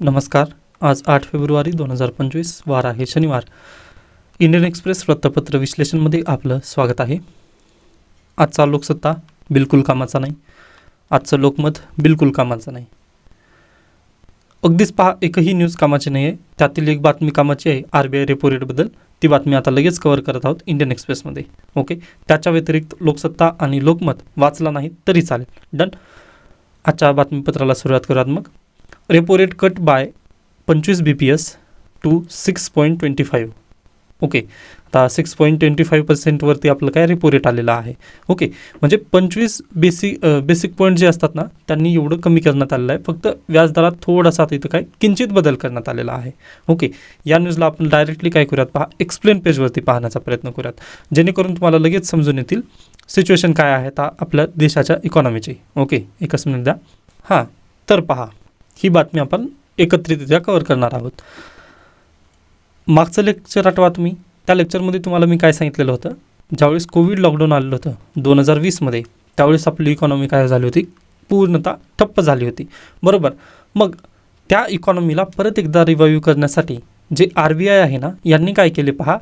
नमस्कार. आज आठ फेब्रुवारी दोन हजार पंचवीस वार आहे शनिवार. इंडियन एक्सप्रेस वृत्तपत्र विश्लेषणमध्ये आपलं स्वागत आहे. आजचा लोकसत्ता बिलकुल कामाचा नाही. आजचं लोकमत बिलकुल कामाचं नाही. अगदीच पहा एकही न्यूज कामाची नाही आहे त्यातील एक बातमी कामाची आहे आर बी आय रेपो रेटबद्दल. ती बातमी आता लगेच कव्हर करत आहोत इंडियन एक्सप्रेसमध्ये. ओके? त्याच्या व्यतिरिक्त लोकसत्ता आणि लोकमत वाचला नाही तरी चालेल. डन. आजच्या बातमीपत्राला सुरुवात करूयात मग. रेपो रेट कट बाय पंचवीस B P S two six point twenty five okay आता सिक्स पॉईंट ट्वेंटी फाईव्ह पर्सेंटवरती आपलं काय रेपो रेट आलेला आहे? ओके म्हणजे पंचवीस बेसिक बेसिक पॉईंट जे असतात ना त्यांनी एवढं कमी करण्यात आलेलं आहे. फक्त व्याजदरात थोडासा आता इथं काय किंचित बदल करण्यात आलेला आहे. ओके या न्यूजला आपण डायरेक्टली काय करूयात? पहा एक्सप्लेन पेजवरती पाहण्याचा प्रयत्न करूयात. जेणेकरून तुम्हाला लगेच समजून येतील सिच्युएशन काय आहे आता आपल्या देशाच्या इकॉनॉमीची ओके एकच मिनिट द्या. हां तर पहा. ही बातमी आपण एकत्रितरित्या कव्हर करणार आहोत. मागचं लेक्चर आठवा तुम्ही. त्या लेक्चरमध्ये तुम्हाला मी काय सांगितलेलं होतं? ज्यावेळेस कोविड लॉकडाऊन आलेलं होतं दोन हजार वीसमध्ये त्यावेळेस आपली इकॉनॉमी काय झाली होती? पूर्णतः ठप्प झाली होती. बरोबर? मग त्या इकॉनॉमीला परत एकदा रिवाईव्ह करण्यासाठी जे आर बी आय आहे ना यांनी काय केले पहा?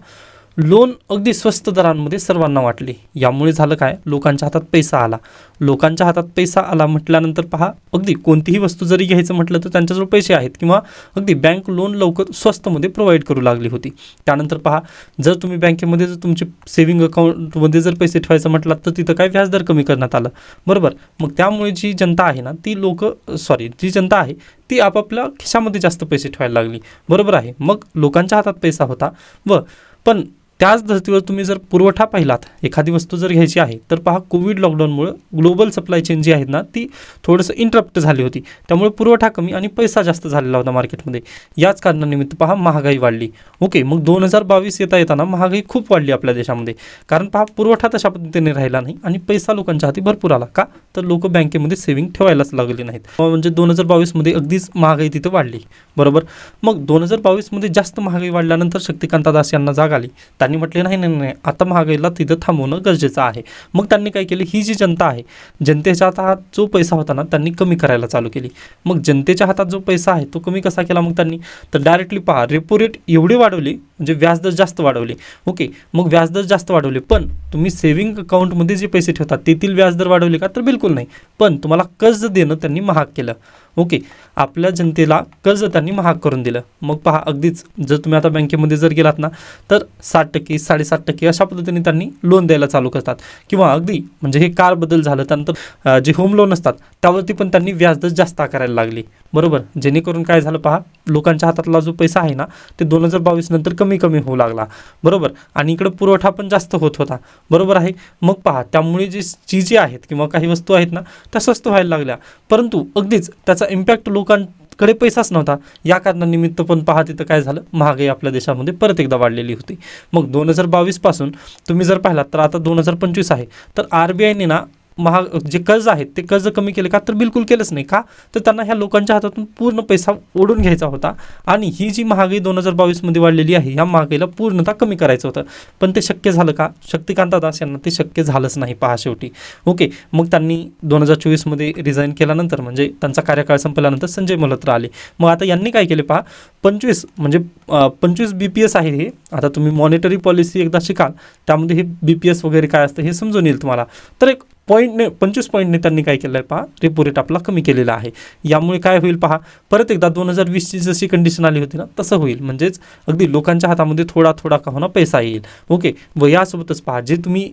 लोन अगदी स्वस्त दरांमध्ये सर्वांना वाटले. यामुळे झालं काय? लोकांच्या हातात पैसा आला. लोकांच्या हातात पैसा आला म्हटल्यानंतर पहा अगदी कोणतीही वस्तू जरी घ्यायचं म्हटलं तर त्यांच्याजवळ पैसे आहेत किंवा अगदी बँक लोन लवकर स्वस्तमध्ये प्रोव्हाइड करू लागली होती. त्यानंतर पहा जर तुम्ही बँकेमध्ये जर तुमचे सेव्हिंग अकाउंटमध्ये जर पैसे ठेवायचं म्हटलात तर तिथं काय व्याजदर कमी करण्यात आलं? बरोबर. मग त्यामुळे जी जनता आहे ना ती लोक सॉरी जी जनता आहे ती आपापल्या खिशामध्ये जास्त पैसे ठेवायला लागली. बरोबर आहे. मग लोकांच्या हातात पैसा होता. व पण त्याच धर्तीवर तुम्ही जर पुरवठा पाहिलात एखादी वस्तू जर घ्यायची आहे तर पहा कोविड लॉकडाऊनमुळं ग्लोबल सप्लाय चेन जी आहेत ना ती थोडंसं इंटरप्ट झाली होती. त्यामुळे पुरवठा कमी आणि पैसा जास्त झालेला होता मार्केटमध्ये याच कारणानिमित्त पहा महागाई वाढली. ओके मग दोन हजार बावीस येता येताना महागाई खूप वाढली आपल्या देशामध्ये. कारण पहा पुरवठा तशा पद्धतीने राहिला नाही आणि पैसा लोकांच्या हाती भरपूर आला. का? तर लोक बँकेमध्ये सेव्हिंग ठेवायलाच लागले नाहीत. म्हणजे दोन हजार बावीसमध्ये अगदीच महागाई तिथं वाढली. बरोबर? मग दोन हजार बावीसमध्ये जास्त महागाई वाढल्यानंतर शक्तिकांता दास यांना जाग आली. त्यांनी म्हटले नाही नाही नाही आता महागाईला तिथं थांबवणं गरजेचं आहे. मग त्यांनी काय केलं? ही जी जनता आहे जनतेच्या हातात जो पैसा होता ना त्यांनी कमी करायला चालू केली. मग जनतेच्या हातात जो पैसा आहे तो कमी कसा केला मग त्यांनी? तर डायरेक्टली पहा रेपो रेट एवढी वाढवली म्हणजे व्याजदर जास्त वाढवले. ओके मग व्याजदर जास्त वाढवले पण तुम्ही सेव्हिंग अकाउंटमध्ये जे पैसे ठेवतात तेथील व्याजदर वाढवले का? तर बिलकुल नाही. पण तुम्हाला कर्ज देणं त्यांनी महाग केलं. ओके. आपल्या जनतेला कर्ज त्यांनी महाग करून दिलं. मग पहा अगदीच जर तुम्ही आता बँकेमध्ये जर गेलात ना तर साठ टक्के साडेसात टक्के अशा पद्धतीने त्यांनी लोन द्यायला चालू करतात. किंवा अगदी म्हणजे हे कार बदल झालं त्यानंतर जे होम लोन असतात त्यावरती पण त्यांनी व्याजदर जास्त आकारायला लागली. बरोबर? जेणेकरून काय झालं पहा लोकांच्या हातातला जो पैसा आहे ना ते दोन हजार बावीस नंतर कमी कमी होऊ लागला. बरोबर? आणि इकडं पुरवठा पण जास्त होत होता. बरोबर आहे? मग पहा त्यामुळे जी चीजे आहेत किंवा काही वस्तू आहेत ना त्या स्वस्त व्हायला लागल्या. परंतु अगदीच त्याचा इम्पॅक्ट लोकांकडे पैसाच नव्हता. या कारणानिमित्त पण पहा तिथं काय झालं? महागाई आपल्या देशामध्ये परत एकदा वाढलेली होती. मग दोन हजार बावीसपासून तुम्ही जर पाहिलात तर आता दोन हजार पंचवीस आहे. तर आर बी आयने ना महाग जे कर्ज आहेत ते कर्ज कमी केले का तर बिलकुल केलंच नाही का? तर त्यांना ह्या लोकांच्या हातातून पूर्ण पैसा ओढून घ्यायचा होता. आणि ही जी महागाई दोन हजार बावीसमध्ये वाढलेली आहे ह्या महागाईला पूर्णतः कमी करायचं होतं. पण ते शक्य झालं का? शक्तिकांता दास यांना ते शक्य झालंच नाही पहा शेवटी. ओके मग त्यांनी दोन हजार चोवीसमध्ये रिझाईन केल्यानंतर म्हणजे त्यांचा कार्यकाळ संपल्यानंतर संजय मल्होत्रा आले. मग आता यांनी काय केले पहा? पंचवीस म्हणजे पंचवीस बी पी एस आहे हे. आता तुम्ही मॉनिटरी पॉलिसी एकदा शिकाल त्यामध्ये हे बी पी एस वगैरे काय असतं हे समजून येईल तुम्हाला. तर एक पॉईंटने पंचवीस पॉईंटने त्यांनी काय केलं आहे पहा रेपो रेट आपला कमी केलेला आहे. यामुळे काय होईल पहा परत एकदा दोन हजार वीसची जशी कंडिशन आली होती ना तसं होईल. म्हणजेच अगदी लोकांच्या हातामध्ये थोडा थोडा का होणार पैसा येईल. ओके व यासोबतच पहा जे तुम्ही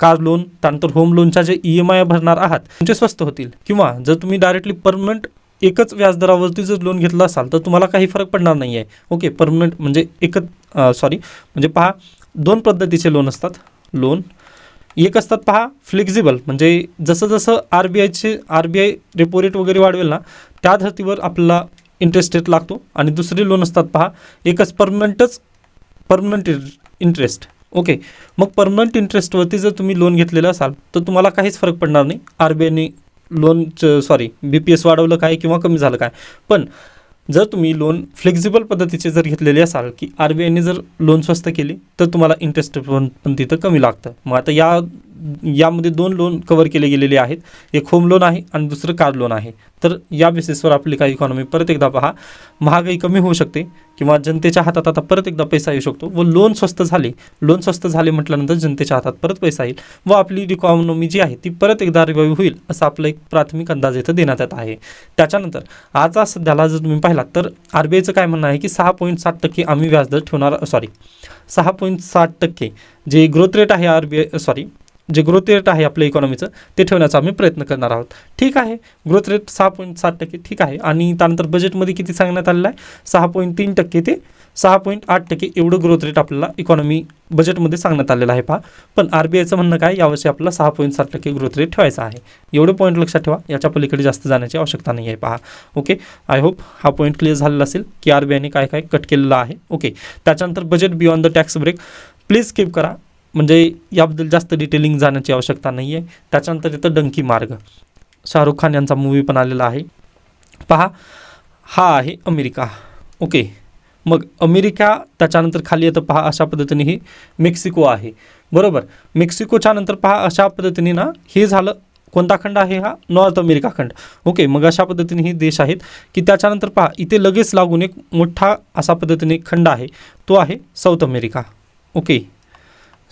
कार लोन त्यानंतर होम लोनच्या जे ई एम आय भरणार आहात तुमचे स्वस्त होतील. किंवा जर तुम्ही डायरेक्टली परमनंट एकच व्याजदरावरती जर लोन घेतलं असाल तर तुम्हाला काही फरक पडणार नाही आहे ओके परमनंट म्हणजे एकच सॉरी म्हणजे पहा दोन पद्धतीचे लोन असतात. लोन एक असतात पहा फ्लेक्झिबल म्हणजे जसं जसं आर बी आयचे R B I repo rate वगैरे वाढवेल ना त्या धर्तीवर आपला इंटरेस्ट रेट लागतो. आणि दुसरे लोन असतात पहा एकच परमनंटच परमनंट इंटरेस्ट ओके मग परमनंट इंटरेस्टवरती जर तुम्ही लोन घेतलेलं असाल तर तुम्हाला काहीच फरक पडणार नाही. आर बी आयने लोनचं सॉरी बी पी एस वाढवलं काय किंवा कमी झालं काय. पण जर तुम्ही लोन फ्लेक्झिबल पद्धतीचे जर घेतलेले असाल की आर बी आयने जर लोन स्वस्त केली तर तुम्हाला इंटरेस्ट पण पण तिथं कमी लागतं. मग आता या यामध्ये दोन लोन कवर केले गेलेले आहेत. एक होम लोन आहे आणि दुसरं कार लोन आहे. तर या बेसिसवर आपली काही इकॉनॉमी परत एकदा पहा. महागाई कमी होऊ शकते किंवा जनतेच्या हातात आता परत एकदा पैसा येऊ शकतो व लोन स्वस्त झाले. लोन स्वस्त झाले म्हटल्यानंतर जनतेच्या हातात परत पैसा येईल व आपली इकॉनॉमी जी आहे ती परत एकदा रिवाईव्ह होईल असा आपला एक प्राथमिक अंदाज इथं देण्यात येत आहे. त्याच्यानंतर आज सध्याला जर तुम्ही पाहिलात तर आर बी आयचं काय म्हणणं आहे की सहा पॉईंट सात टक्के आम्ही व्याजदर ठेवणार सॉरी सहा पॉईंट सात टक्के जे ग्रोथ रेट आहे आर बी आय सॉरी जे ग्रोथ रेट आहे आपल्या इकॉनॉमीचं ते ठेवण्याचा आम्ही प्रयत्न करणार आहोत. ठीक आहे. ग्रोथ रेट सहा पॉईंट सात टक्के ठीक आहे. आणि त्यानंतर बजेटमध्ये किती सांगण्यात आलेलं आहे? सहा पॉईंट तीन टक्के ते सहा पॉईंट आठ टक्के एवढं ग्रोथ रेट आपल्याला इकॉनॉमी बजेटमध्ये सांगण्यात आलेलं आहे पहा. पण आर बी आयचं म्हणणं काय? यावर्षी आपल्याला सहा पॉईंट सात टक्के ग्रोथ रेट ठेवायचा आहे. एवढं पॉईंट लक्षात ठेवा. याच्या पलीकडे जास्त जाण्याची आवश्यकता नाही आहे पहा. ओके आय होप हा पॉईंट क्लिअर झालेला असेल की आर बी आयने काय काय कट केलेलं आहे. ओके त्याच्यानंतर budget beyond the tax break please skip करा. म्हणजे याबद्दल जास्त डिटेलिंग जाण्याची आवश्यकता नाही आहे त्याच्यानंतर येतं डंकी मार्ग. शाहरुख खान यांचा मूवी पण आलेला आहे. पहा हा आहे अमेरिका. ओके. मग अमेरिका त्याच्यानंतर खाली येतं पहा अशा पद्धतीने हे मेक्सिको आहे. बरोबर. मेक्सिकोच्या नंतर पहा अशा पद्धतीने ना हे झालं कोणता खंड आहे हा? नॉर्थ अमेरिका खंड. ओके. मग अशा पद्धतीने हे देश आहेत की त्याच्यानंतर पहा इथे लगेच लागून एक मोठा असा पद्धतीने खंड आहे. तो आहे South America. Okay.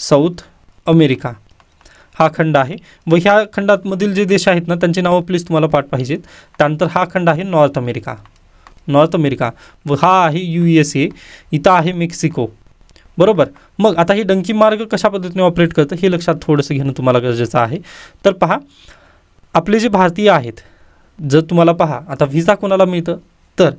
South America. हा खंड आहे. व ह्या खंडातमधील जे देश आहेत ना त्यांची नावं प्लीज तुम्हाला पाठ पाहिजेत. त्यानंतर हा खंड आहे नॉर्थ अमेरिका. North America. व हा आहे यू एस ए. इथं आहे मेक्सिको. बरोबर? मग आता ही डंकी मार्ग कशा पद्धतीने ऑपरेट करतं हे लक्षात थोडंसं घेणं तुम्हाला गरजेचं आहे. तर पहा आपले जे भारतीय आहेत जर तुम्हाला पहा आता व्हिसा कोणाला मिळतं? तर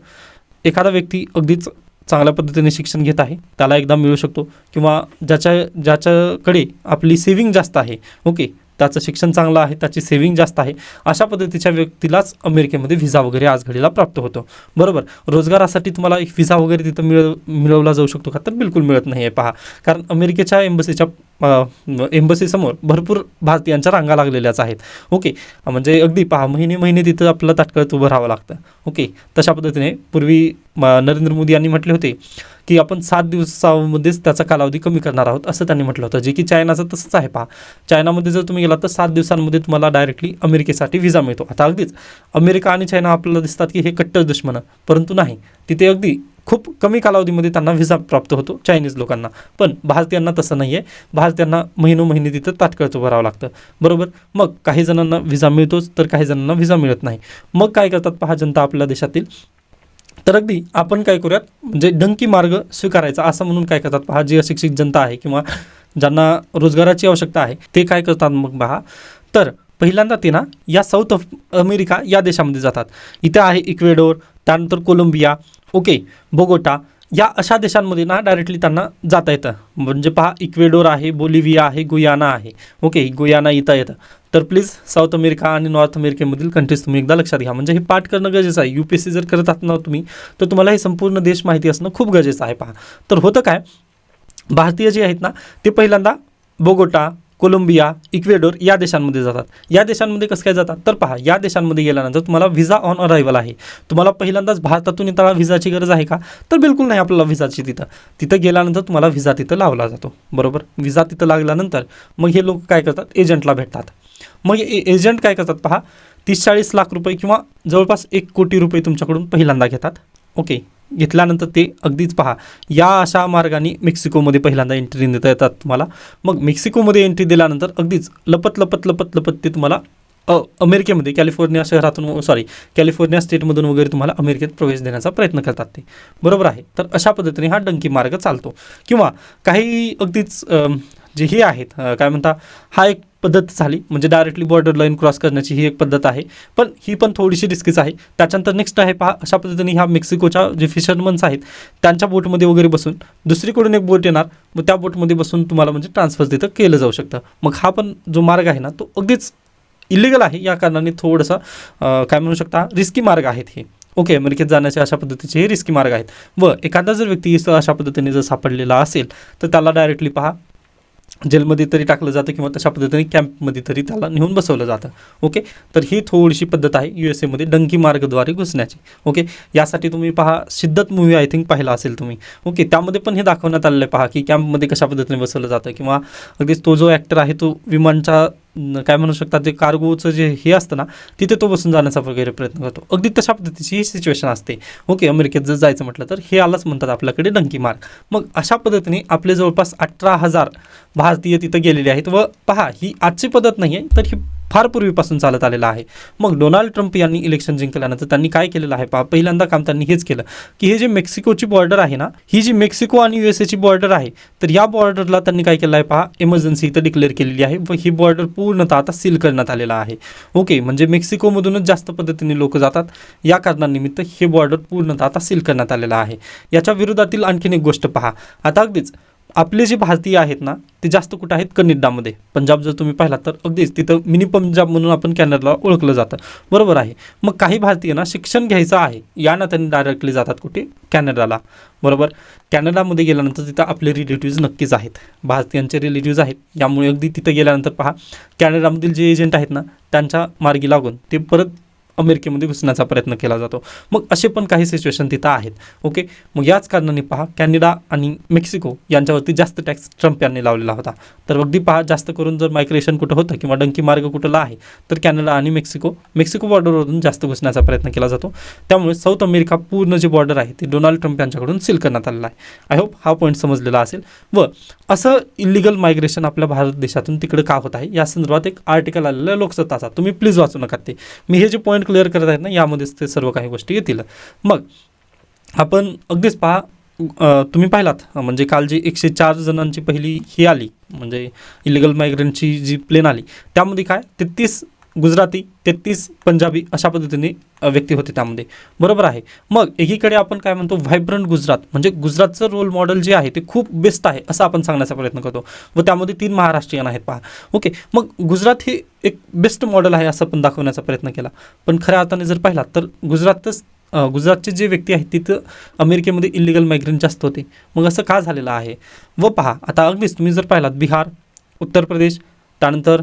एखादा व्यक्ती अगदीच चांगल्या पद्धतीने शिक्षण घेत आहे. त्याला एकदा मिळू शकतो. किंवा ज्याच्या ज्याच्याकडे आपली सेविंग जास्त आहे ओके त्याचं शिक्षण चांगलं आहे त्याची सेविंग जास्त आहे अशा पद्धतीच्या व्यक्तीलाच अमेरिकेमध्ये व्हिसा वगैरे आज घडीला प्राप्त होतो. बरोबर? रोजगारासाठी तुम्हाला एक व्हिसा वगैरे तिथं मिळ मिळवला जाऊ शकतो का? तर बिलकुल मिळत नाही आहे पहा. कारण अमेरिकेच्या एम्बसीच्या एम्बसीसमोर भरपूर भारतीयांच्या रांगा लागलेल्याच आहेत. ओके म्हणजे अगदी पहा महिने महिने तिथं आपलं ताटकळत उभं राहावं लागतं. ओके तशा पद्धतीने पूर्वी म, नरेंद्र मोदी यांनी म्हटले होते की आपण सात दिवसामध्येच त्याचा कालावधी कमी करणार आहोत असं त्यांनी म्हटलं होतं. जे की चायनाचं तसंच आहे पहा. चायनामध्ये जर तुम्ही गेलात तर सात दिवसांमध्ये तुम्हाला डायरेक्टली अमेरिकेसाठी व्हिसा मिळतो. आता अगदीच अमेरिका आणि चायना आपल्याला दिसतात की हे कट्टर दुश्मन परंतु नाही. तिथे अगदी खूप कमी कालावधीमध्ये त्यांना व्हिसा प्राप्त होतो चायनीज लोकांना. पण भारतीयांना तसं नाही आहे भारतीयांना महिनो महिने तिथं तात्काळचं भरावं लागतं. बरोबर? मग काही जणांना व्हिसा मिळतोच तर काही जणांना व्हिसा मिळत नाही. मग काय करतात पहा जनता आपल्या देशातील. तर अगदी आपण काय करूयात? म्हणजे डंकी मार्ग स्वीकारायचा असं म्हणून काय करतात पहा जी अशिक्षित जनता आहे किंवा ज्यांना रोजगाराची आवश्यकता आहे ते काय करतात मग पहा. तर पहिल्यांदा ते ना या साऊथ अमेरिका या देशामध्ये जातात. इथे आहे इक्वेडोर त्यानंतर कोलंबिया ओके बोगोटा. या अशा देशांमध्ये ना डायरेक्टली त्यांना जाता येतं. म्हणजे पहा इक्वेडोर आहे बोलिव्हिया आहे गुयाना आहे. ओके गुयाना इथं येतं. तर प्लीज साऊथ अमेरिका आणि नॉर्थ अमेरिकेमधील कंट्रीज तुम्ही एकदा लक्षात घ्या. म्हणजे हे पाठ करणं गरजेचं आहे. यू पी एस सी जर करत आहात ना तुम्ही तर तुम्हाला हे संपूर्ण देश माहिती असणं खूप गरजेचं आहे पहा. तर होतं काय? भारतीय जे आहेत ना ते पहिल्यांदा बोगोटा कोलंबिया इक्वेडोर या देशांमध्ये जातात. या देशांमध्ये कसं काय जातात? तर पहा या देशांमध्ये गेल्यानंतर तुम्हाला व्हिसा ऑन अरायवल आहे. तुम्हाला पहिल्यांदाच भारतातून येताना व्हिसाची गरज आहे का? तर बिलकुल नाही आपल्याला व्हिसाची तिथं. तिथं गेल्यानंतर तुम्हाला व्हिसा तिथं लावला जातो. बरोबर? व्हिसा तिथं लागल्यानंतर मग हे लोक काय करतात? एजंटला भेटतात. मग ए एजंट काय करतात पहा? तीस चाळीस लाख रुपये किंवा जवळपास एक कोटी रुपये तुमच्याकडून पहिल्यांदा घेतात. ओके. घेतल्यानंतर ते अगदीच पहा. या अशा मार्गाने मेक्सिकोमध्ये पहिल्यांदा एंट्री देता येतात तुम्हाला. मग मेक्सिकोमध्ये एंट्री दिल्यानंतर अगदीच लपत लपत लपत लपत ते तुम्हाला अ अमेरिकेमध्ये कॅलिफोर्निया शहरातून सॉरी कॅलिफोर्निया स्टेटमधून वगैरे तुम्हाला अमेरिकेत प्रवेश देण्याचा प्रयत्न करतात ते. बरोबर आहे. तर अशा पद्धतीने हा डंकी मार्ग चालतो. किंवा काही अगदीच जे हे आहेत काय म्हणता हा एक पद्धत झाली. म्हणजे डायरेक्टली बॉर्डर लाईन क्रॉस करण्याची ही एक पद्धत आहे. पण ही पण थोडीशी रिस्कीच आहे. त्याच्यानंतर नेक्स्ट आहे पहा अशा पद्धतीने ह्या मेक्सिकोच्या जे फिशरमन्स आहेत त्यांच्या बोटमध्ये वगैरे बसून दुसरीकडून एक बोट येणार. मग त्या बोटमध्ये बसून तुम्हाला म्हणजे ट्रान्सफर तिथं केलं जाऊ शकतं. मग हा पण जो मार्ग आहे ना तो अगदीच इलिगल आहे. या कारणाने थोडंसं काय म्हणू शकता रिस्की मार्ग आहेत हे. ओके अमेरिकेत जाण्याचे अशा पद्धतीचे हे रिस्की मार्ग आहेत. व एखादा जर व्यक्ती इथं अशा पद्धतीने जर सापडलेला असेल तर त्याला डायरेक्टली पहा जेलमध्ये तरी टाकलं जातं किंवा तशा पद्धतीने कॅम्पमध्ये तरी त्याला नेऊन बसवलं जातं. ओके? तर ही थोडीशी पद्धत आहे यू एस एमध्ये डंकी मार्गद्वारे घुसण्याची. ओके? यासाठी तुम्ही पहा शिद्दत मूवी आय थिंक पाहिला असेल तुम्ही. ओके? त्यामध्ये पण हे दाखवण्यात आलेलं आहे पहा की कॅम्पमध्ये कशा पद्धतीने बसवलं जातं किंवा अगदीच तो जो ॲक्टर आहे तो विमानच्या काय म्हणू शकतात ते कार्गोचं जे हे असतं ना तिथे तो बसून जाण्याचा वगैरे प्रयत्न करतो. अगदी तशा पद्धतीची ही सिच्युएशन असते. ओके अमेरिकेत जर जायचं म्हटलं तर हे आलाच म्हणतात आपल्याकडे डंकी मार्क मग अशा पद्धतीने आपले जवळपास अठरा हजार भारतीय तिथं गेलेले आहेत. व पहा ही आजची पद्धत नाही आहे तर ही फार पूर्वीपासून चालत आलेलं आहे. मग डोनाल्ड ट्रम्प यांनी इलेक्शन जिंकल्यानंतर त्यांनी काय केलेलं आहे? पहा पहिल्यांदा काम त्यांनी हेच केलं की हे जे मेक्सिकोची बॉर्डर आहे ना ही जी मेक्सिको आणि यू एस एची बॉर्डर आहे तर या बॉर्डरला त्यांनी काय केलं आहे पहा? इमर्जन्सी इथं डिक्लेअर केलेली आहे. व ही बॉर्डर पूर्णतः आता सील करण्यात आलेला आहे. ओके म्हणजे मेक्सिकोमधूनच जास्त पद्धतीने लोक जातात. या कारणानिमित्त हे बॉर्डर पूर्णतः आता सील करण्यात आलेलं आहे. याच्या विरोधातील आणखीन एक गोष्ट पहा. आता अगदीच आपले जे भारतीय आहेत ना ते जास्त कुठं आहेत? कनिड्डामध्ये पंजाब जर तुम्ही पाहिलात तर अगदीच तिथं मिनी पंजाब म्हणून आपण कॅनडाला ओळखलं जातं. बरोबर आहे. मग काही भारतीय ना शिक्षण घ्यायचं आहे या नात्याने डायरेक्टली जातात कुठे? कॅनडाला. बरोबर? कॅनडामध्ये गेल्यानंतर तिथं आपले रिलेटिव्ज नक्कीच आहेत. भारतीयांचे रिलेटिव्ज आहेत. यामुळे अगदी तिथं गेल्यानंतर पहा कॅनडामधील जे एजंट आहेत ना त्यांच्या मार्गी लागून ते परत अमेरिकेमध्ये घुसण्याचा प्रयत्न केला जातो. मग असे पण काही सिच्युएशन तिथं आहेत. ओके मग याच कारणाने पहा कॅनडा आणि मेक्सिको यांच्यावरती जास्त टॅक्स ट्रम्प यांनी लावलेला होता. तर अगदी पहा जास्त करून जर मायग्रेशन कुठं होतं किंवा डंकी मार्ग कुठला आहे तर कॅनडा आणि मेक्सिको मेक्सिको बॉर्डरवरून जास्त घुसण्याचा प्रयत्न केला जातो. त्यामुळे साऊथ अमेरिका पूर्ण जे बॉर्डर आहे ते डोनाल्ड ट्रम्प यांच्याकडून सील करण्यात आलेला आहे. आय होप हा पॉईंट समजलेला असेल. व असं इलिगल मायग्रेशन आपल्या भारत देशातून तिकडे का होत आहे? या संदर्भात एक आर्टिकल आलेला आहे लोकसत्ताचा. तुम्ही प्लीज वाचू नका ते. मी हे जे पॉईंट क्लिअर करत आहेत ना यामध्येच ते सर्व काही गोष्टी येतील. मग आपण अगदीच पहा तुम्ही पाहिलात म्हणजे काल जी एकशे चार जणांची पहिली ही आली म्हणजे इलिगल मायग्रंटची जी प्लेन आली त्यामध्ये काय? तेहतीस गुजराती तेहतीस पंजाबी अशा पद्धतीने व्यक्ती होते त्यामध्ये. बरोबर आहे. मग एकीकडे आपण काय म्हणतो व्हायब्रंट गुजरात म्हणजे गुजरातचं रोल मॉडेल जे आहे ते खूप बेस्ट आहे असं आपण सांगण्याचा प्रयत्न करतो. व त्यामध्ये तीन महाराष्ट्रीयन आहेत पहा. ओके. मग गुजरात हे एक बेस्ट मॉडेल आहे असं पण दाखवण्याचा प्रयत्न केला. पण खऱ्या अर्थाने जर पाहिलात तर गुजरातच गुजरातचे जे व्यक्ती आहेत तिथं अमेरिकेमध्ये इलिगल मायग्रेंट जास्त होते. मग असं का झालेलं आहे? व पहा आता अगदीच तुम्ही जर पाहिलात बिहार उत्तर प्रदेश त्यानंतर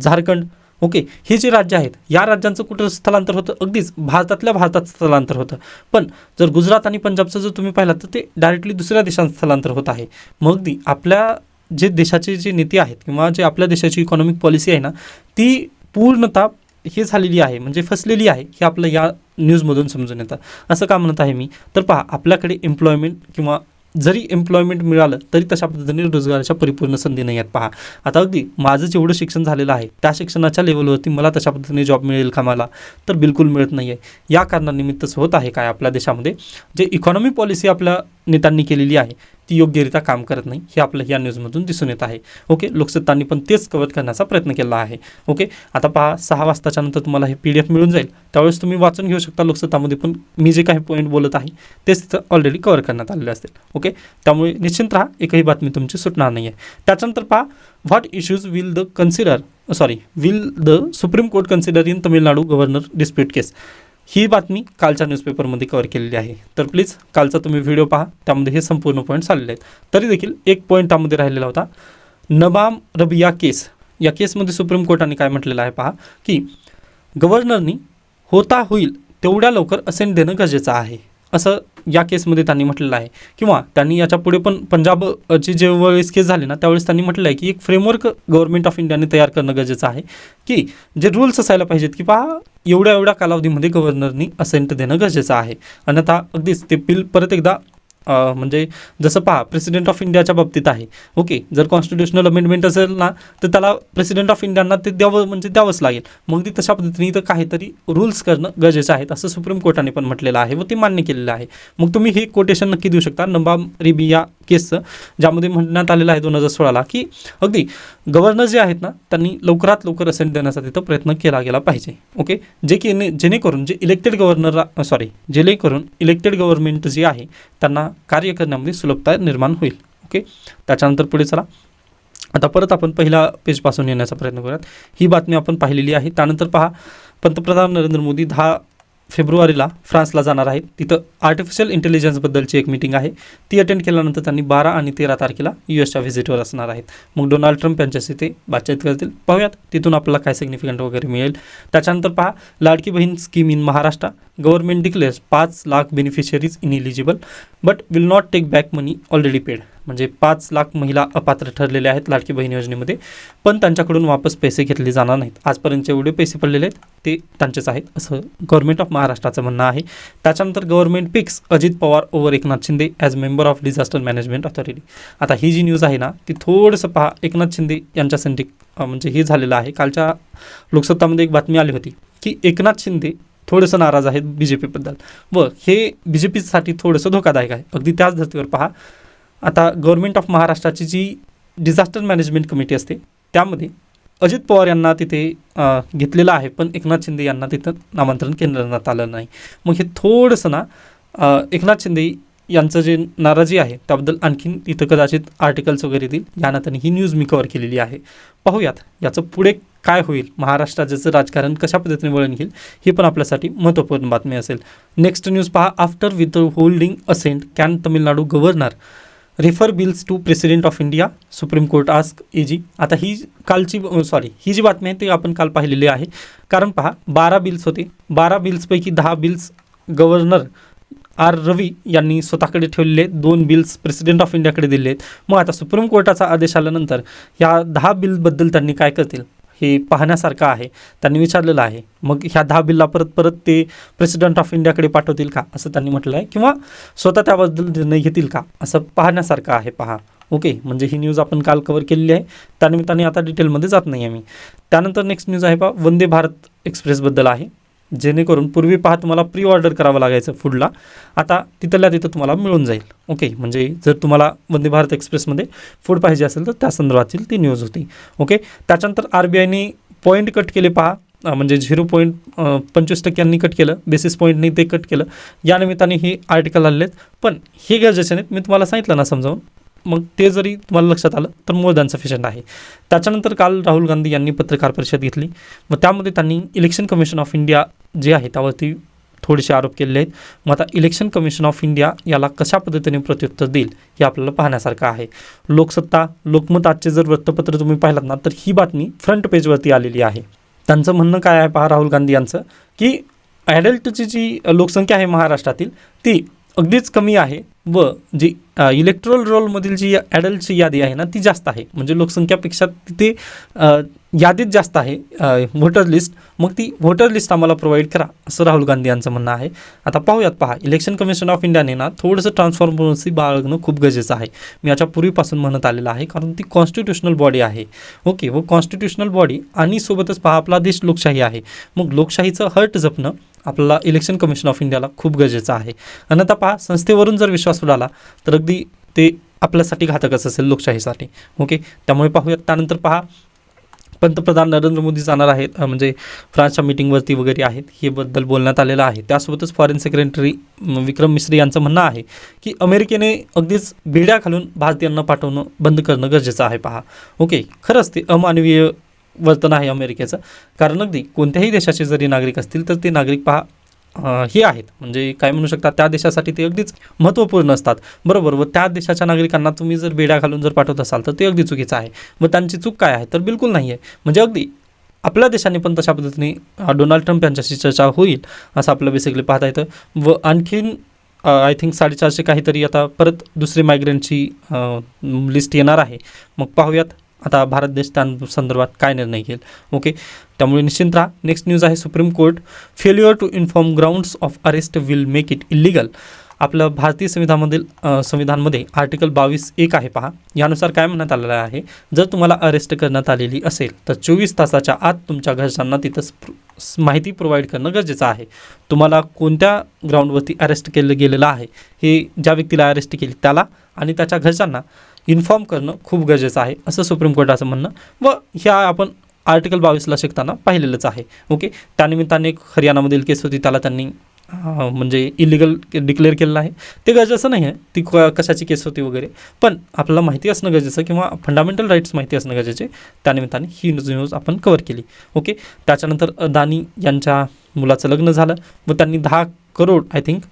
झारखंड ओके हे जे राज्य आहेत या राज्यांचं कुठं स्थलांतर होतं? अगदीच भारतातल्या भारतात स्थलांतर होतं. पण जर गुजरात आणि पंजाबचं जर तुम्ही पाहिलात तर ते डायरेक्टली दुसऱ्या देशात स्थलांतर होत आहे. मग अगदी आपल्या जे देशाचे जे नीती आहेत किंवा जे आपल्या देशाची इकॉनॉमिक पॉलिसी आहे ना ती पूर्णतः हे झालेली आहे म्हणजे फसलेली आहे हे आपलं या न्यूजमधून समजून येतं. असं का म्हणत आहे मी? तर पहा आपल्याकडे एम्प्लॉयमेंट किंवा जरी एम्प्लॉयमेंट मिळालं तरी तशा पद्धतीने रोजगाराच्या परिपूर्ण संधी नाही आहेत. पहा आता अगदी माझं जेवढं शिक्षण झालेलं आहे त्या शिक्षणाच्या लेवलवरती मला तशा पद्धतीने जॉब मिळेल का मला? तर बिलकुल मिळत नाही आहे या कारणानिमित्तच होत आहे काय आपल्या देशामध्ये? जे इकॉनॉमी पॉलिसी आपल्या नेत्यांनी केलेली आहे. ती योग्यरित्या काम करत नाही हे आपलं या न्यूजमधून दिसून येत आहे. ओके? लोकसत्तांनी पण तेच कव्हर करण्याचा प्रयत्न केला आहे. ओके? आता पहा सहा वाजताच्या नंतर तुम्हाला हे पी डी एफ मिळून जाईल. त्यावेळेस तुम्ही वाचून घेऊ शकता लोकसत्तामध्ये पण मी जे काही पॉईंट बोलत आहे तेच तिथं ऑलरेडी कव्हर करण्यात आलेले असतील. ओके? त्यामुळे निश्चिंत राहा एकही बातमी तुमची सुटणार नाही आहे त्याच्यानंतर पहा what issues will the consider sorry will the Supreme Court consider in Tamil Nadu governor dispute case ही बातमी कालच्या न्यूजपेपरमध्ये कव्हर केलेली आहे. तर प्लीज कालचा तुम्ही व्हिडिओ पहा. त्यामध्ये हे संपूर्ण पॉईंट्स आलेले आहेत. तरी देखील एक पॉईंट त्यामध्ये राहिलेला होता. नबाम रबिया केस. या केसमध्ये सुप्रीम कोर्टाने काय म्हटलेलं आहे पहा की गव्हर्नरनी होता होईल तेवढ्या लवकर असेंट देणं गरजेचं आहे. असं या केसमध्ये त्यांनी म्हटलेलं आहे. किंवा त्यांनी याच्यापुढे पण पंजाबची जेवेळेस केस झाली ना त्यावेळेस त्यांनी म्हटलं आहे की एक फ्रेमवर्क गव्हर्नमेंट ऑफ इंडियाने तयार करणं गरजेचं आहे. की जे रूल्स असायला पाहिजेत की पहा एवढ्या एवढ्या कालावधीमध्ये गव्हर्नरनी असेंट देणं गरजेचं आहे. अन्यथा अगदीच ते बिल परत एकदा म्हणजे जसं पहा प्रेसिडेंट ऑफ इंडियाच्या बाबतीत आहे. ओके जर कॉन्स्टिट्युशनल अमेंडमेंट असेल ना तर त्याला प्रेसिडेंट ऑफ इंडियांना ते द्यावं म्हणजे द्यावंच लागेल. मग ती तशा पद्धतीने इथं काहीतरी रूल्स करणं गरजेचं आहे. असं सुप्रीम कोर्टाने पण म्हटलेलं आहे व ते मान्य केलेलं आहे. मग तुम्ही हे कोटेशन नक्की देऊ शकता नंबा रिबी या केसचं ज्यामध्ये म्हणण्यात आलेलं आहे दोन हजार सोळाला की अगदी गव्हर्नर जे आहेत ना त्यांनी लवकरात लवकर असेंट देण्याचा तिथं प्रयत्न केला गेला पाहिजे. ओके जे की ने- जेणेकरून जे इलेक्टेड गव्हर्नर सॉरी जेणेकरून इलेक्टेड गव्हर्नमेंट जे आहे त्यांना कार्य करण्यामध्ये सुलभता निर्माण होईल. ओके? त्याच्यानंतर पुढे चला. आता परत आपण पहिल्या पेजपासून येण्याचा प्रयत्न करूयात. ही बातमी आपण पाहिलेली आहे. त्यानंतर पहा पंतप्रधान नरेंद्र मोदी दहा फेब्रुवारीला फ्रान्सला जाणार आहेत. तिथं आर्टिफिशियल इंटेलिजन्सबद्दलची एक मीटिंग आहे. ती अटेंड केल्यानंतर त्यांनी बारा आणि तेरा तारखेला यू एसच्या व्हिजिटवर असणार आहेत. मग डोनाल्ड ट्रम्प यांच्याशी ते बातचीत करतील. पाहूयात तिथून आपल्याला काय सिग्निफिकंट वगैरे मिळेल. त्याच्यानंतर पहा Ladki Bahin scheme in Maharashtra. Government declares पाच lakh beneficiaries in eligible but will not take back money already paid म्हणजे पाच लाख महिला अपात्र ठरलेल्या आहेत लाडकी बहीण योजनेमध्ये पण त्यांच्याकडून वापस पैसे घेतले जाणार नाहीत. आजपर्यंत एवढे पैसे पडलेले आहेत ते त्यांचेच आहेत असं गव्हर्नमेंट ऑफ महाराष्ट्राचं म्हणणं आहे. त्याच्यानंतर government picks Ajit Pawar over Eknath Shinde as member of disaster management authority आता ही जी न्यूज आहे ना ती थोडंसं पहा एकनाथ शिंदे यांच्या संधी म्हणजे हे झालेलं आहे. कालच्या लोकसत्तामध्ये एक बातमी आली होती की एकनाथ शिंदे थोडंसं नाराज आहेत बी जे पीबद्दल व हे बी जे पीसाठी थोडंसं धोकादायक आहे. अगदी त्याच धर्तीवर पहा. आता गव्हर्नमेंट ऑफ महाराष्ट्राची जी डिझास्टर मॅनेजमेंट कमिटी असते त्यामध्ये अजित पवार यांना तिथे घेतलेलं आहे पण एकनाथ शिंदे यांना तिथं नामांतरण करण्यात आलं नाही. मग हे थोडंसं ना एकनाथ शिंदे यांचं जे नाराजी आहे त्याबद्दल आणखीन तिथं कदाचित आर्टिकल्स वगैरे येतील. या नात्याने ही न्यूज मी कव्हर केलेली आहे. पाहूयात. याचं पुढे काय होईल? महाराष्ट्राचं राजकारण कशा पद्धतीने वळण घेईल? ही पण आपल्यासाठी महत्त्वपूर्ण बातमी असेल. नेक्स्ट न्यूज पहा. After with holding assent can Tamil Nadu governor refer bills to President of India Supreme Court ask AG आता ही कालची सॉरी ही जी बातमी आहे ती आपण काल पाहिलेली आहे. कारण पहा बारा बिल्स होते. बारा बिल्सपैकी दहा बिल्स गव्हर्नर आर रवी यांनी स्वतःकडे ठेवलेले दोन बिल्स प्रेसिडेंट ऑफ इंडियाकडे दिले आहेत. मग आता सुप्रीम कोर्टाचा आदेश आल्यानंतर या दहा बिलबद्दल त्यांनी काय करतील? हे पाहण्यासारखं आहे. त्यांनी विचारलेलं आहे मग ह्या दहा बिलला परत परत ते प्रेसिडेंट ऑफ इंडियाकडे पाठवतील का? असं त्यांनी म्हटलं आहे. किंवा स्वतः त्याबद्दल निर्णय घेतील का? असं पाहण्यासारखं आहे पहा. ओके म्हणजे ही न्यूज आपण काल कवर केलेली आहे. त्यानिमित्ताने आता डिटेलमध्ये जात नाही आहे मी. त्यानंतर नेक्स्ट न्यूज आहे पा वंदे भारत एक्सप्रेसबद्दल आहे. जेणेकरून पूर्वी पहा तुम्हाला प्री ऑर्डर करावं लागायचं फूडला आता तिथल्या तिथं तुम्हाला मिळून जाईल. ओके म्हणजे जर तुम्हाला वंदे भारत एक्सप्रेसमध्ये फूड पाहिजे असेल तर त्या संदर्भातील ती न्यूज होती. ओके त्याच्यानंतर आर बी आयने पॉईंट कट केले पहा. म्हणजे झिरो पॉईंट पंचवीस टक्क्यांनी कट केलं. बेसिस पॉईंटनी ते कट केलं. या निमित्ताने हे आर्टिकल आलेले आहेत. पण हे गरजेचे नाहीत. मी तुम्हाला सांगितलं ना समजावून? मग ते जरी तुम्हाला लक्षात आलं तर मोर दॅन सफिशियंट आहे. त्याच्यानंतर काल राहुल गांधी यांनी पत्रकार परिषद घेतली. मग त्यामध्ये त्यांनी इलेक्शन कमिशन ऑफ इंडिया जे आहे त्यावरती थोडेसे आरोप केलेले आहेत. मग आता इलेक्शन कमिशन ऑफ इंडिया याला कशा पद्धतीने प्रत्युत्तर देईल हे आपल्याला पाहण्यासारखं आहे. लोकसत्ता लोकमत आजचे जर वृत्तपत्र तुम्ही पाहिलात ना तर ही बातमी फ्रंट पेजवरती आलेली आहे. त्यांचं म्हणणं काय आहे पहा राहुल गांधी यांचं की ॲडल्टची जी लोकसंख्या आहे महाराष्ट्रातील ती अगदीच कमी आहे. व जी इलेक्ट्रल रोलमधील जी ॲडल्टची यादी आहे ना ती जास्त आहे. म्हणजे लोकसंख्यापेक्षा तिथे यादीत जास्त आहे व्होटर लिस्ट मग ती व्होटर लिस्ट आम्हाला प्रोव्हाइड करा असं राहुल गांधी यांचं म्हणणं आहे. आता पाहूयात पहा इलेक्शन कमिशन ऑफ इंडियाने ना थोडंसं ट्रान्सफॉर्मन्सी बाळगणं खूप गरजेचं आहे. मी याच्या पूर्वीपासून म्हणत आलेलं आहे कारण ती कॉन्स्टिट्युशनल बॉडी आहे. ओके व कॉन्स्टिट्युशनल बॉडी आणि सोबतच पहा आपला देश लोकशाही आहे. मग लोकशाहीचं हर्ट जपणं आपल्याला इलेक्शन कमिशन ऑफ इंडियाला खूप गरजेचं आहे. आणि आता पहा संस्थेवरून जर विश्वास उडाला तर अगदी ते आपल्यासाठी घातकच असेल लोकशाहीसाठी. ओके त्यामुळे पाहूयात. त्यानंतर पहा पंतप्रधान नरेंद्र मोदी जाणार आहेत म्हणजे फ्रान्सच्या मीटिंगवरती वगैरे आहेत हे बद्दल बोलण्यात आलेलं आहे. त्यासोबतच फॉरेन सेक्रेटरी विक्रम मिश्री यांचं म्हणणं आहे की अमेरिकेने अगदीच बिड्या घालून भारतीयांना पाठवणं बंद करणं गरजेचं आहे पहा. ओके खरंच ते अमानवीय वर्तन आहे अमेरिकेचं. कारण अगदी कोणत्याही देशाचे जरी नागरिक असतील तर ते नागरिक पहा हे आहेत. म्हणजे काय म्हणू शकता त्या देशासाठी ते अगदीच महत्त्वपूर्ण असतात. बरोबर? व त्या देशाच्या नागरिकांना तुम्ही जर बेड्या घालून जर पाठवत असाल तर ते अगदी चुकीचं आहे. व त्यांची चूक काय आहे तर बिलकुल नाही आहे म्हणजे अगदी आपल्या देशाने पण तशा पद्धतीने डोनाल्ड ट्रम्प यांच्याशी चर्चा होईल असं आपलं बेसिकली पाहता येतं. व आणखीन आय थिंक साडेचारशे काहीतरी आता परत दुसरी मायग्रेंटची लिस्ट येणार आहे. मग पाहूयात. आता भारत देश त्या संदर्भात काय निर्णय घेईल? ओके त्यामुळे निश्चिंत राहा. नेक्स्ट न्यूज आहे Supreme Court failure to inform grounds of arrest will make it illegal आपलं भारतीय संविधानमधील संविधानमध्ये आर्टिकल बावीस एक आहे पहा. यानुसार काय म्हणण्यात आलेलं आहे? जर तुम्हाला अरेस्ट करण्यात आलेली असेल तर चोवीस तासाच्या आत तुमच्या घरच्यांना तिथं माहिती प्रोव्हाइड करणं गरजेचं आहे. तुम्हाला कोणत्या ग्राउंडवरती अरेस्ट केलं गेलेलं आहे? हे ज्या व्यक्तीला अरेस्ट केली त्याला आणि त्याच्या घरच्यांना. इन्फॉर्म करणं खूप गरजेचं आहे असं सुप्रीम कोर्टाचं म्हणणं. व ह्या आपण आर्टिकल बावीसला शिकताना पाहिलेलंच आहे. ओके त्यानिमित्ताने एक हरियाणामधील केस होती त्याला त्यांनी म्हणजे इलिगल डिक्लेअर केलेलं आहे. ते गरजेचं नाही आहे. ती क- कशाची केस होती वगैरे. पण आपल्याला माहिती असणं गरजेचं किंवा फंडामेंटल राईट्स माहिती असणं गरजेचे त्यानिमित्ताने ही न्यूज न्यूज आपण कवर केली. ओके त्याच्यानंतर अदानी यांच्या मुलाचं लग्न झालं व त्यांनी दहा करोड आय थिंक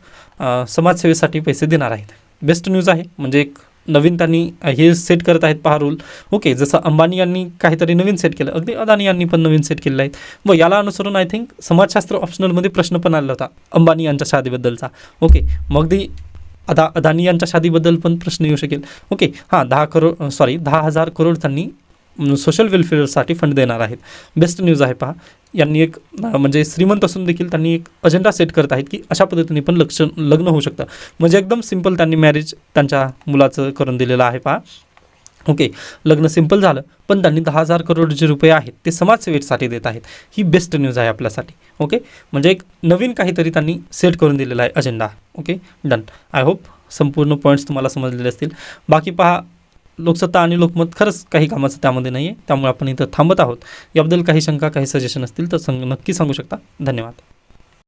समाजसेवेसाठी पैसे देणार आहेत. बेस्ट न्यूज आहे म्हणजे एक नवीन त्यांनी हे सेट करत आहेत पहा रूल ओके जसं अंबानी यांनी काहीतरी नवीन सेट केलं. अगदी अदानी यांनी पण नवीन सेट केलेलं आहे. व याला अनुसरून आय थिंक समाजशास्त्र ऑप्शनलमध्ये प्रश्न पण आला होता अंबानी यांच्या शादीबद्दलचा. ओके मग अगदी अदा अदानी यांच्या शादीबद्दल पण प्रश्न येऊ शकेल. ओके हां दहा करोड सॉरी दहा हजार करोड त्यांनी सोशल वेलफेअरसाठी फंड देणार आहेत. बेस्ट न्यूज आहे पहा. यांनी एक म्हणजे श्रीमंत असून देखील त्यांनी एक अजेंडा सेट करत आहेत की अशा पद्धतीने पण लक्ष लग्न होऊ शकतं. म्हणजे एकदम सिंपल त्यांनी मॅरेज त्यांच्या मुलाचं करून दिलेलं आहे पहा. ओके लग्न सिंपल झालं पण त्यांनी दहा हजार करोड जे रुपये आहेत ते समाजसेवेसाठी देत आहेत. ही बेस्ट न्यूज आहे आपल्यासाठी. ओके म्हणजे एक नवीन काहीतरी त्यांनी सेट करून दिलेला आहे agenda okay done I hope संपूर्ण पॉईंट्स तुम्हाला समजलेले असतील. बाकी पहा लोकसत्ता आणि लोकमत खरंच काही कामाचं त्यामध्ये नाही आहे त्यामुळे आपण इथं थांबत आहोत. याबद्दल काही शंका काही सजेशन असतील तर सांग नक्की सांगू शकता. धन्यवाद.